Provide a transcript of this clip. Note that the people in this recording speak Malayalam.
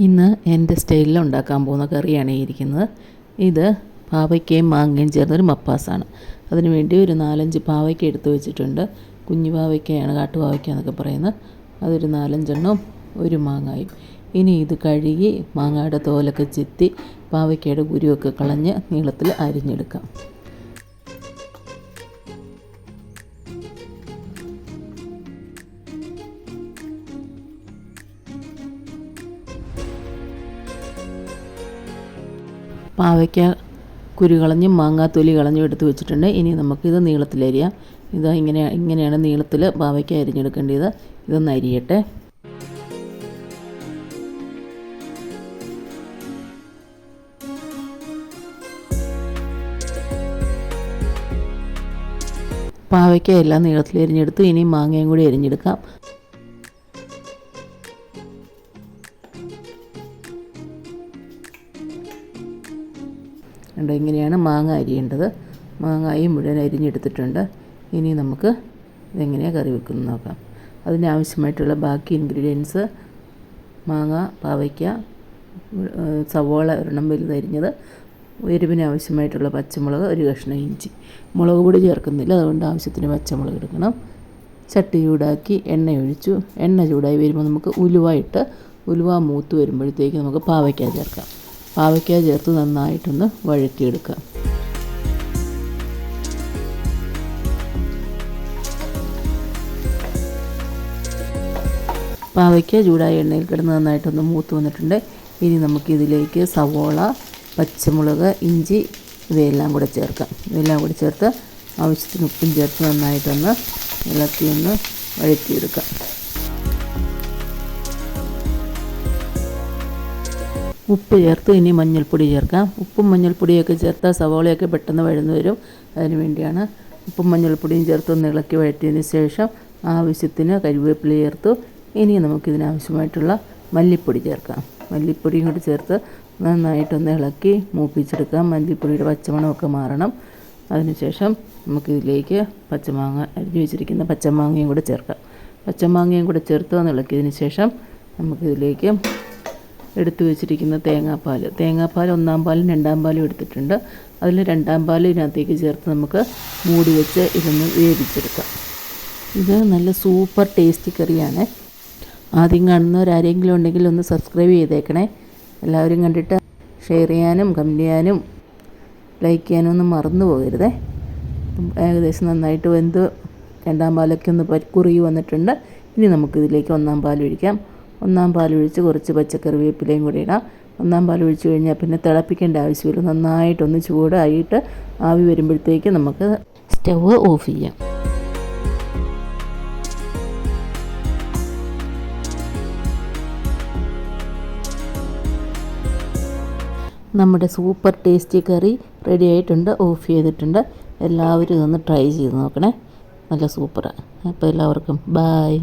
ഇന്ന് എന്റെ സ്റ്റൈലിൽ ഉണ്ടാക്കാൻ പോകുന്ന കറിയാണ് ഇരിക്കുന്നത്. ഇത് പാവയ്ക്കയും മാങ്ങയും ചേർന്നൊരു മപ്പാസാണ്. അതിന് വേണ്ടി ഒരു നാലഞ്ച് പാവയ്ക്ക എടുത്തു വെച്ചിട്ടുണ്ട്. കുഞ്ഞു പാവയ്ക്കയാണ് കാട്ടുപാവയ്ക്ക എന്നൊക്കെ പറയുന്നത്. അതൊരു നാലഞ്ചെണ്ണം ഒരു മാങ്ങായും. ഇനി ഇത് കഴുകി മാങ്ങയുടെ തോലൊക്കെ ചെത്തി പാവയ്ക്കയുടെ കുരുവൊക്കെ കളഞ്ഞ് നീളത്തിൽ അരിഞ്ഞെടുക്കാം. പാവയ്ക്ക കുരു കളഞ്ഞും മാങ്ങാത്തൊലി കളഞ്ഞും എടുത്ത് വെച്ചിട്ടുണ്ട്. ഇനി നമുക്കിത് നീളത്തിലരിയാം. ഇത് ഇങ്ങനെ ഇങ്ങനെയാണ് നീളത്തിൽ പാവയ്ക്ക അരിഞ്ഞെടുക്കേണ്ടത്. ഇതൊന്ന് അരിയട്ടെ. പാവയ്ക്ക എല്ലാം നീളത്തിൽ എരിഞ്ഞെടുത്ത് ഇനി മാങ്ങയും കൂടി എരിഞ്ഞെടുക്കാം ഉണ്ട് ഇങ്ങനെയാണ് മാങ്ങ അരിയേണ്ടത്. മാങ്ങായും മുഴുവൻ അരിഞ്ഞെടുത്തിട്ടുണ്ട്. ഇനി നമുക്ക് ഇതെങ്ങനെയാണ് കറി വെക്കുന്നത് നോക്കാം. അതിനാവശ്യമായിട്ടുള്ള ബാക്കി ഇൻഗ്രീഡിയൻസ് മാങ്ങ പാവയ്ക്ക സവോള ഒരെണ്ണം വലുതരിഞ്ഞത് എരിവിനാവശ്യമായിട്ടുള്ള പച്ചമുളക് ഒരു കഷ്ണം ഇഞ്ചി. മുളക് പൊടി ചേർക്കുന്നില്ല അതുകൊണ്ട് ആവശ്യത്തിന് പച്ചമുളക് എടുക്കണം. ചട്ടി ചൂടാക്കി എണ്ണ ഒഴിച്ചു. എണ്ണ ചൂടായി വരുമ്പോൾ നമുക്ക് ഉലുവ ഇട്ട് ഉലുവ മൂത്ത് വരുമ്പോഴത്തേക്ക് നമുക്ക് പാവയ്ക്ക ചേർക്കാം. പാവയ്ക്ക ചേർത്ത് നന്നായിട്ടൊന്ന് വഴറ്റിയെടുക്കുക പാവയ്ക്ക ചൂടായ എണ്ണയിൽ കിടന്ന് നന്നായിട്ടൊന്ന് മൂത്ത് വന്നിട്ടുണ്ട്. ഇനി നമുക്കിതിലേക്ക് സവോള പച്ചമുളക് ഇഞ്ചി ഇവയെല്ലാം കൂടെ ചേർക്കാം. ഇവയെല്ലാം കൂടി ചേർത്ത് ആവശ്യത്തിന് ഉപ്പും ചേർത്ത് നന്നായിട്ടൊന്ന് ഇളക്കി ഇളക്കിയൊന്ന് വഴറ്റിയെടുക്കാം. ഉപ്പ് ചേർത്ത് ഇനി മഞ്ഞൾപ്പൊടി ചേർക്കാം. ഉപ്പും മഞ്ഞൾപ്പൊടിയൊക്കെ ചേർത്താൽ സവോളയൊക്കെ പെട്ടെന്ന് വഴന്നു വരും. അതിന് വേണ്ടിയാണ് ഉപ്പും മഞ്ഞൾപ്പൊടിയും ചേർത്ത് ഒന്ന് ഇളക്കി വഴറ്റിയതിന് ശേഷം ആവശ്യത്തിന് കരിവേപ്പില ചേർത്തു. ഇനി നമുക്കിതിനാവശ്യമായിട്ടുള്ള മല്ലിപ്പൊടി ചേർക്കാം. മല്ലിപ്പൊടിയും കൂടി ചേർത്ത് നന്നായിട്ടൊന്ന് ഇളക്കി മൂപ്പിച്ചെടുക്കാം. മല്ലിപ്പൊടിയുടെ പച്ചമണമൊക്കെ മാറണം. അതിനുശേഷം നമുക്കിതിലേക്ക് പച്ചമാങ്ങ അരിഞ്ഞു വെച്ചിരിക്കുന്ന പച്ചമാങ്ങയും കൂടെ ചേർക്കാം. പച്ചമാങ്ങയും കൂടെ ചേർത്ത് ഒന്ന് ഇളക്കിയതിന് ശേഷം നമുക്കിതിലേക്ക് എടുത്തു വെച്ചിരിക്കുന്ന തേങ്ങാപ്പാൽ. തേങ്ങാപ്പാൽ ഒന്നാം പാലും രണ്ടാം പാലും എടുത്തിട്ടുണ്ട്. അതിൽ രണ്ടാം പാൽ ഇതിനകത്തേക്ക് ചേർത്ത് നമുക്ക് മൂടി വെച്ച് ഇതൊന്ന് വേവിച്ചെടുക്കാം. ഇത് നല്ല സൂപ്പർ ടേസ്റ്റി കറിയാണ്. ആദ്യം കാണുന്നവരാരെങ്കിലും ഉണ്ടെങ്കിൽ ഒന്ന് സബ്സ്ക്രൈബ് ചെയ്തേക്കണേ. എല്ലാവരും കണ്ടിട്ട് ഷെയർ ചെയ്യാനും കമന്റ് ചെയ്യാനും ലൈക്ക് ചെയ്യാനും ഒന്നും മറന്നു പോകരുതേ. ഏകദേശം നന്നായിട്ട് വെന്ത് രണ്ടാം പാലൊക്കെ ഒന്ന് കുറുകി വന്നിട്ടുണ്ട്. ഇനി നമുക്കിതിലേക്ക് ഒന്നാം പാൽ ഒഴിക്കാം. ഒന്നാം പാൽ ഒഴിച്ച് കുറച്ച് പച്ചക്കറി വേപ്പിലയും കൂടി ഇടാം. ഒന്നാം പാൽ ഒഴിച്ച് കഴിഞ്ഞാൽ പിന്നെ തിളപ്പിക്കേണ്ട ആവശ്യമില്ല. നന്നായിട്ടൊന്ന് ചൂടായിട്ട് ആവി വരുമ്പോഴത്തേക്ക് നമുക്ക് സ്റ്റവ് ഓഫ് ചെയ്യാം. നമ്മുടെ സൂപ്പർ ടേസ്റ്റി കറി റെഡി ആയിട്ടുണ്ട് ഓഫ് ചെയ്തിട്ടുണ്ട്. എല്ലാവരും ഇതൊന്ന് ട്രൈ ചെയ്ത് നോക്കണേ. നല്ല സൂപ്പറാണ് അപ്പോൾ എല്ലാവർക്കും ബായ്